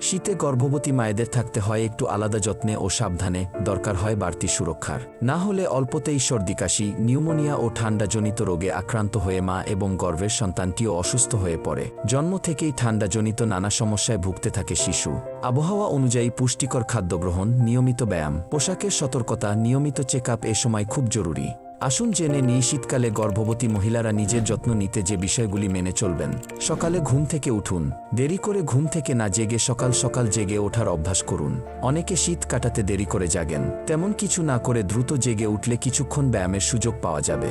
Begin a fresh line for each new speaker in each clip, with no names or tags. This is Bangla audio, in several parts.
শীতে গর্ভবতী মায়েদের থাকতে হয় একটু আলাদা যত্নে ও সাবধানে, দরকার হয় বাড়তি সুরক্ষার। না হলে অল্পতেই সর্দি, কাশি, নিউমোনিয়া ও ঠান্ডাজনিত রোগে আক্রান্ত হয়ে মা এবং গর্ভের সন্তানটিও অসুস্থ হয়ে পড়ে। জন্ম থেকেই ঠান্ডাজনিত নানা সমস্যায় ভুগতে থাকে শিশু। আবহাওয়া অনুযায়ী পুষ্টিকর খাদ্য গ্রহণ, নিয়মিত ব্যায়াম। পোশাকের সতর্কতা, নিয়মিত চেক এ সময় খুব জরুরি। আসুন জেনে নিই, শীতকালে গর্ভবতী মহিলারা নিজের যত্ন নিতে যে বিষয়গুলি মেনে চলবেন। সকালে ঘুম থেকে উঠুন। দেরি করে ঘুম থেকে না জেগে সকাল সকাল জেগে ওঠার অভ্যাস করুন। অনেকে শীত কাটাতে দেরি করে জাগেন। তেমন কিছু না করে দ্রুত জেগে উঠলে কিছুক্ষণ ব্যায়ামের সুযোগ পাওয়া যাবে।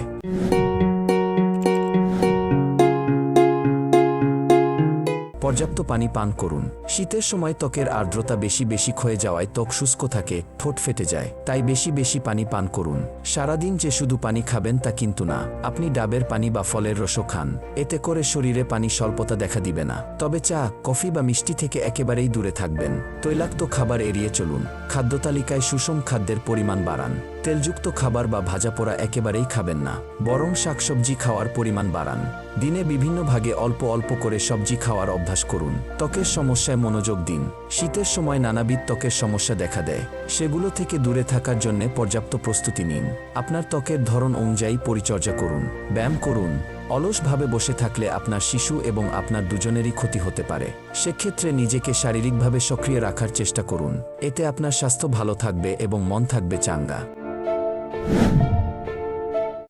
পর্যাপ্ত পানি পান করুন। শীতের সময় ত্বকের আর্দ্রতা বেশি বেশি ক্ষয়ে যাওয়ায় ত্বক শুষ্ক থাকে, ঠোঁট ফেটে যায়, তাই বেশি বেশি পানি পান করুন। সারাদিন যে শুধু পানি খাবেন তা কিন্তু না, আপনি ডাবের পানি বা ফলের রসও খান, এতে করে শরীরে পানি স্বল্পতা দেখা দিবে না। তবে চা, কফি বা মিষ্টি থেকে একেবারেই দূরে থাকবেন। তৈলাক্ত খাবার এড়িয়ে চলুন। খাদ্য তালিকায় সুষম খাদ্যের পরিমাণ বাড়ান। তেলযুক্ত খাবার বা ভাজা পোড়া একেবারেই খাবেন না, বরং শাকসবজি খাওয়ার পরিমাণ বাড়ান। দিনে বিভিন্ন ভাগে অল্প অল্প করে সবজি খাওয়ার অভ্যাস করুন। ত্বকের সমস্যায় মনোযোগ দিন। শীতের সময় নানাবিধ ত্বকের সমস্যা দেখা দেয়। সেগুলো থেকে দূরে থাকার জন্য পর্যাপ্ত প্রস্তুতি নিন। আপনার ত্বকের ধরন অনুযায়ী পরিচর্যা করুন। ব্যায়াম করুন। অলসভাবে বসে থাকলে আপনার শিশু এবং আপনার দুজনেরই ক্ষতি হতে পারে। সেক্ষেত্রে নিজেকে শারীরিকভাবে সক্রিয় রাখার চেষ্টা করুন। এতে আপনার স্বাস্থ্য ভালো থাকবে এবং মন থাকবে চাঙ্গা। Bye.